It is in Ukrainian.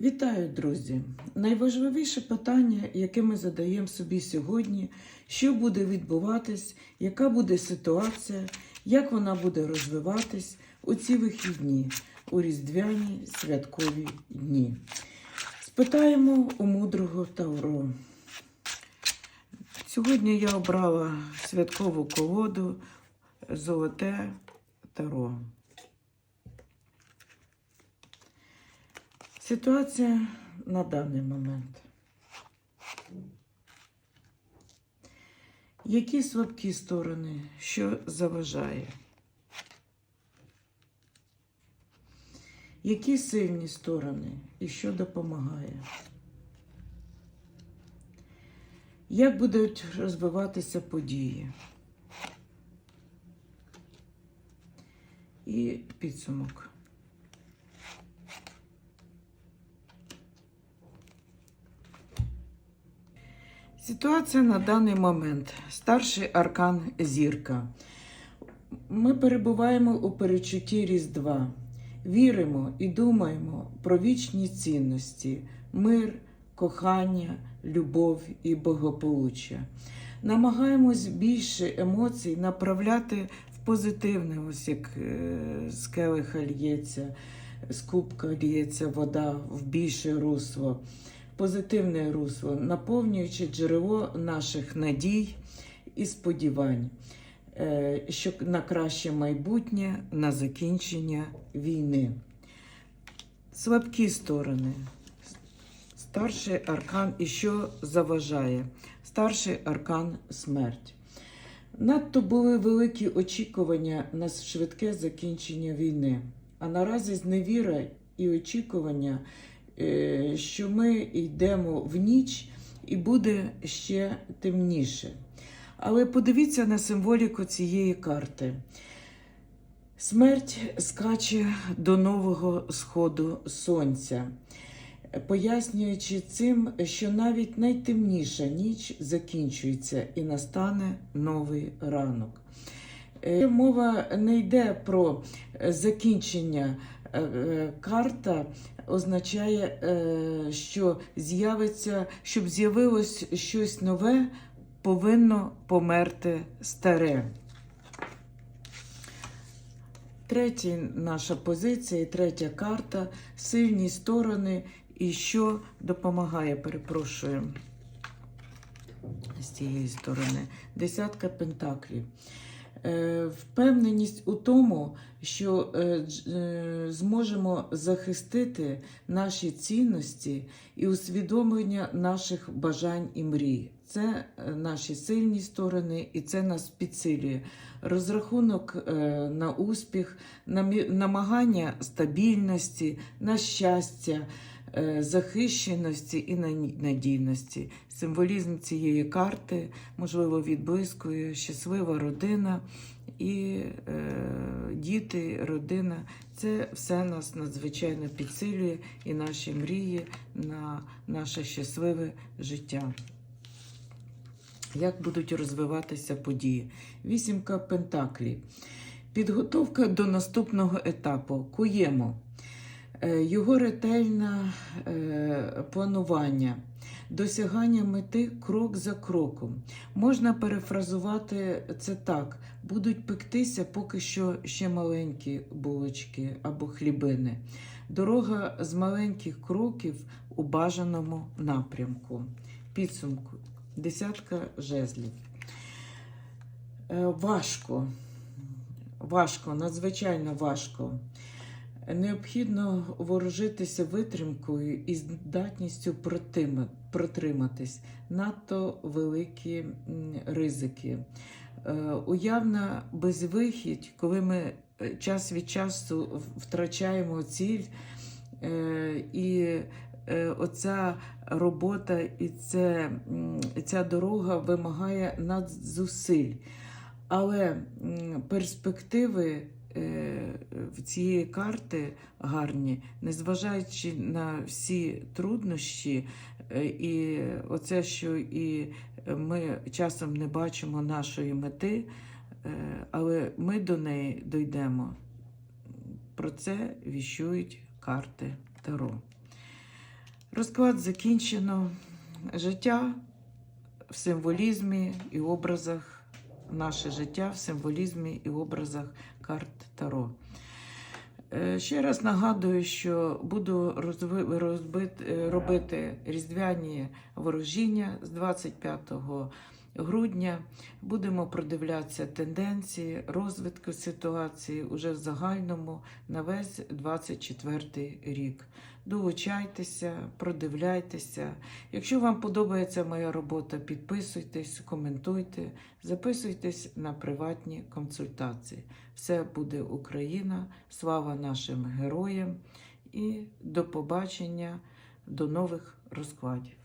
Вітаю, друзі! Найважливіше питання, яке ми задаємо собі сьогодні, що буде відбуватись, яка буде ситуація, як вона буде розвиватись у ці вихідні, у різдвяні святкові дні. Спитаємо у мудрого Тавро. Сьогодні я обрала святкову колоду Золоте Таро. Ситуація на даний момент. Які слабкі сторони, що заважає? Які сильні сторони і що допомагає? Як будуть розвиватися події? І підсумок. Ситуація на даний момент. Старший аркан зірка. Ми перебуваємо у перечутті Різдва. Віримо і думаємо про вічні цінності, мир, кохання, любов і благополуччя. Намагаємось більше емоцій направляти в позитивне, ось як е, з келиха лється, з кубка лється вода в більше русло позитивне русло, наповнюючи джерело наших надій і сподівань, е, що на краще майбутнє, на закінчення війни. Слабкі сторони. Старший аркан і що заважає? Старший аркан смерть. Надто були великі очікування на швидке закінчення війни. А наразі зневіра і очікування що ми йдемо в ніч і буде ще темніше. Але подивіться на символіку цієї карти. Смерть скаче до нового сходу сонця, пояснюючи цим, що навіть найтемніша ніч закінчується і настане новий ранок. Е, Мова не йде про закінчення е, е, карта означає, е, що з'явиться, щоб з'явилось щось нове, повинно померти старе. Третя наша позиція і третя карта сильні сторони і що допомагає, перепрошую, з цієї сторони. Десятка пентаклів. Е, Впевненість у тому, що е, е, зможемо захистити наші цінності і усвідомлення наших бажань і мрій. Це наші сильні сторони, і це нас підсилює. Розрахунок на успіх, намагання стабільності, на щастя, захищеності і надійності. Символізм цієї карти, можливо, відблискує щаслива родина і е, діти, родина. Це все нас надзвичайно підсилює і наші мрії на наше щасливе життя. Як будуть розвиватися події? Вісімка пентаклів. Підготовка до наступного етапу. Куємо. Е, Його ретельне планування, досягання мети крок за кроком. Можна перефразувати це так: будуть пектися поки що ще маленькі булочки або хлібини. Дорога з маленьких кроків у бажаному напрямку. Підсумку. Десятка жезлів. Е, Важко. Важко, надзвичайно важко. Необхідно ворожитися витримкою і здатністю протриматись. Надто великі ризики. Е, Уявна безвихідь, коли ми е, час від часу втрачаємо ціль, е, і оця робота і це, ця дорога вимагає надзусиль. Але перспективи в цієї карти гарні, незважаючи на всі труднощі, е, і оце, що і ми часом не бачимо нашої мети, е, але ми до неї дійдемо. Про це віщують карти Таро. Розклад закінчено. Життя в символізмі і образах, наше життя в символізмі і образах карт Таро. Е, Ще раз нагадую, що буду розби, розбит- е, робити різдвяні ворожіння з 25 грудня. Будемо продивлятися тенденції розвитку ситуації уже в загальному на весь 24 рік. Долучайтеся, продивляйтеся. Якщо вам подобається моя робота, підписуйтесь, коментуйте, записуйтесь на приватні консультації. Все буде Україна, слава нашим героям і до побачення, до нових розкладів.